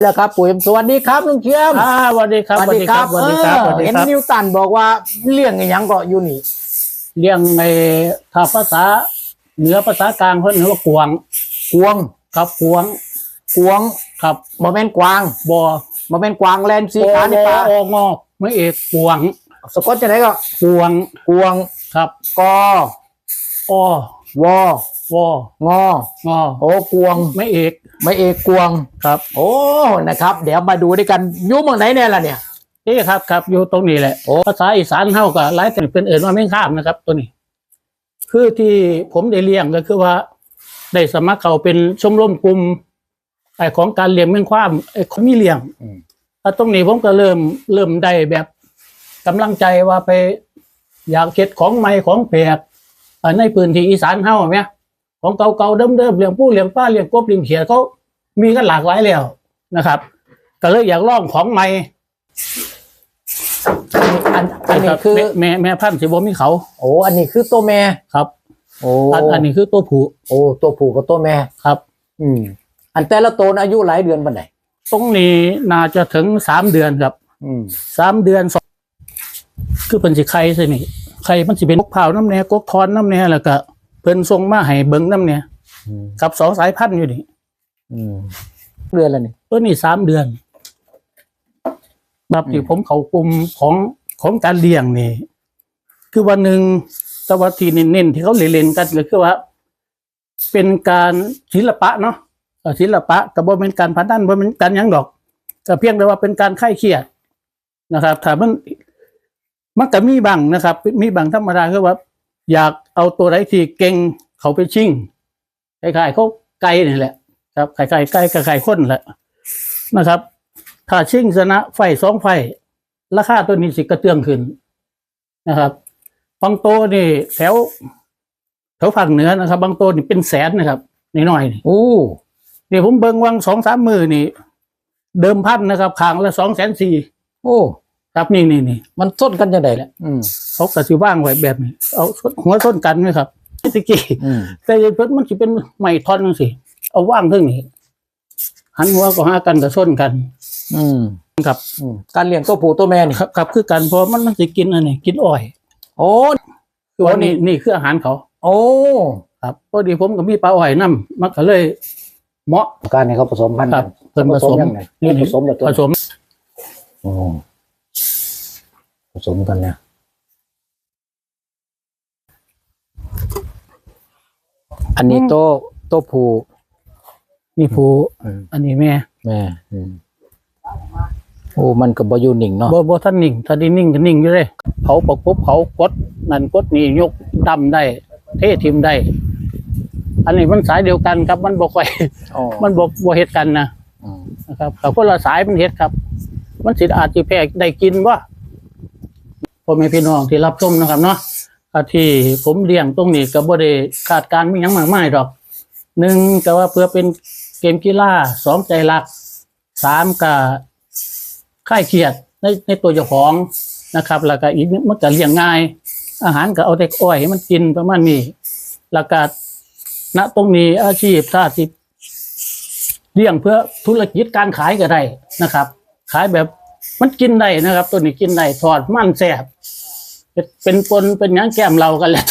แล้วครับปุ๋ยสวัสดีครับลุงเชียมอ่าสวัสดีครับสวัสดีครับสวัสดีครับสวัสเออดีเห็นครับนิวตันบอกว่าเลี้ยงไอ้หยังก็อยู่นี่เรียงในถ้าภาษาเหนือภาษากลางเขาเรียกว่ากวางกวงครับกวางกวงครับบ่แม่นกวางบอบ่แม่นกวางแลนด์ซีโอขาในป่าโองอกไม่เอกกวางสะกดจะไหนก็กวางกวงครับกอออวอวององอโอ้กวงไม่เอก ไม่เอกกวงครับ โอ้นะครับ เดี๋ยวมาดูด้วยกันอยู่เมืองไหนเนี่ยล่ะเนี่ยนี่ครับครับอยู่ตรงนี้แหละโอ้ภาษาอีสานเท่ากับหลายแต่เป็นเอิญว่าแม่งข้ามนะครับ ตัวนี้ คือที่ผมได้เลี้ยงก็คือว่า ได้สมัครเขาเป็นชมรมกลุ่มไอของการเลี้ยงแม่งความไอของมีเลี้ยงอืมแล้วตรงนี้ผมก็เริ่มเริ่มได้แบบกำลังใจว่าไป อยากเก็ดของใหม่ของแปลกอ่าในพื้นที่อีสานเฮาเนี่ยของเก่าๆเดิมๆเลี้ยงปูเลี้ยงปลาเลี้ยงกบเลี้ยงเขียดเขา มีกันหลากหลายแล้วนะครับ ก็เลยอยากลองของใหม่อันอันนี้คือแม่แม่แม่พันธุ์สิบ่มีเขาโอ้อันนี้คือตัวแม่ครับโอ้อันอันนี้คือตัวผู้โอ้ตัวผู้กับตัวแม่ครับ อืม อันแต่ละตัวน่ะอายุหลายเดือนปานไหนตรงนี้น่าจะถึงสามเดือนครับ อืมสามเดือนสองคือเป็นสิไข่ใช่นี่ไข่มันสิเป็นกกเผาน้ำแน่กกทอนน้ำแน่แล้วก็เพิ่นส่งมาให้เบิ่งน้ำแน่อืมกับสองสายพันธุ์อยู่นี่ อืมเดือนละนี่ตัวนี้สามเดือนแบบที่ผมเขากลุ่มของของการเลี้ยงนี่ คือวันหนึ่งแตวัที่เน้นๆที่เขาเล่นๆกันก็คือว่า เป็นการศิลปะเนาะเอ่อศิลปะกับว่าเป็นการพันดันว่าเป็นการหยังดอกก็เพียงแต่ว่าเป็นการค่ายเครียดนะครับถ้ามันมันก็มีบางนะครับ มีบางธรรมดาคือว่า อยากเอาตัวไรที่เก่งเขาไปชิงคล้ายๆเขาไกลนี่แหละ ครับไข่ไก่ไก่กับไข่ข้นแหละนะครับ ถ้าชิงชนะไฟสองไฟราคาตัวนี้สิกระเตื้องขึ้นนะครับ บางโตวนี่แถวแถวภาคเหนือนะครับ บางโตวนี่เป็นแสนนะครับน้อยๆนี่โอ้นี่ผมเบิ่งวังสองสามมือนี่ เดิมพันนะครับขางละสองแสนสี่โอ้ครับนี่นี่นี่มันส้นกันจังไดแหละอืมเขากระสิว่างไว้แบบนี้เอาหัวส้นกันไหมครับตะกี้อืมแต่เพิ่นมันสิเป็นไม้ท่อนจังสิ เอาว่างเพิ่งนี้หันหัวก็หากันกับส้นกัน อืมครับอืมการเลี้ยงตัวผู้ตัวแม่นี่ครับครับคือกันเพราะมันมันสิกินอันนี้กินอ้อย โอ้คือว่าโอ้นี่นี่นี่คืออาหารเขา โอ้ครับพอดีผมก็มีปลาอ้อยนํมันก็เลย เหมาะการให้เขาผสมพันธุ์ครักับนเพิ่นผสมยังไงนี่ผสมแล้วตัวผสมโอ้ผสมกันเนี่ยอันนี้โตวตัวผู้ นี่ผู้อืม อันนี้แม่แม่อืมโอ้มันก็บ่อยู่นิ่งเนาะบ่บ่ท่านนิ่งถ้าได้นิ่งก็นิ่งอยู่เลยเขาประกบเขากดนั่นกดนี่ยกดำได้ เททิมได้ อันนี้มันสายเดียวกันครับ มันบ่ค่อย อ๋อมันบ่บ่เฮ็ดกันนะ อืมนะครับแต่คนละสายมันเฮ็ดครับ มันสิอาจจะแพกได้กินว่าพ่อแม่พี่น้องที่รับชมนะครับเนาะอ่าที่ผมเลี้ยงตรงนี้ก็บ่ได้คาดการณ์มีหยังมากมายดอกหนึ่งก็ว่าเพื่อเป็น เกมกีฬาสองใจรักสามก็ค่ายเครียดในในตัวเจ้าของนะครับ แล้วก็อีกมันก็เลี้ยงง่าย อาหารก็เอาแต่อ้อยให้มันกินประมาณนี้แล้วก็ณตรงนี้อาชีพถ้าสิเลี้ยงเพื่อธุรกิจการขายก็ได้นะครับ ขายแบบมันกินได้นะครับ ตัวนี้กินได้ทอดมันแซ่บเป็นเป็นปนเป็นยังแก้มเรากันแล้ว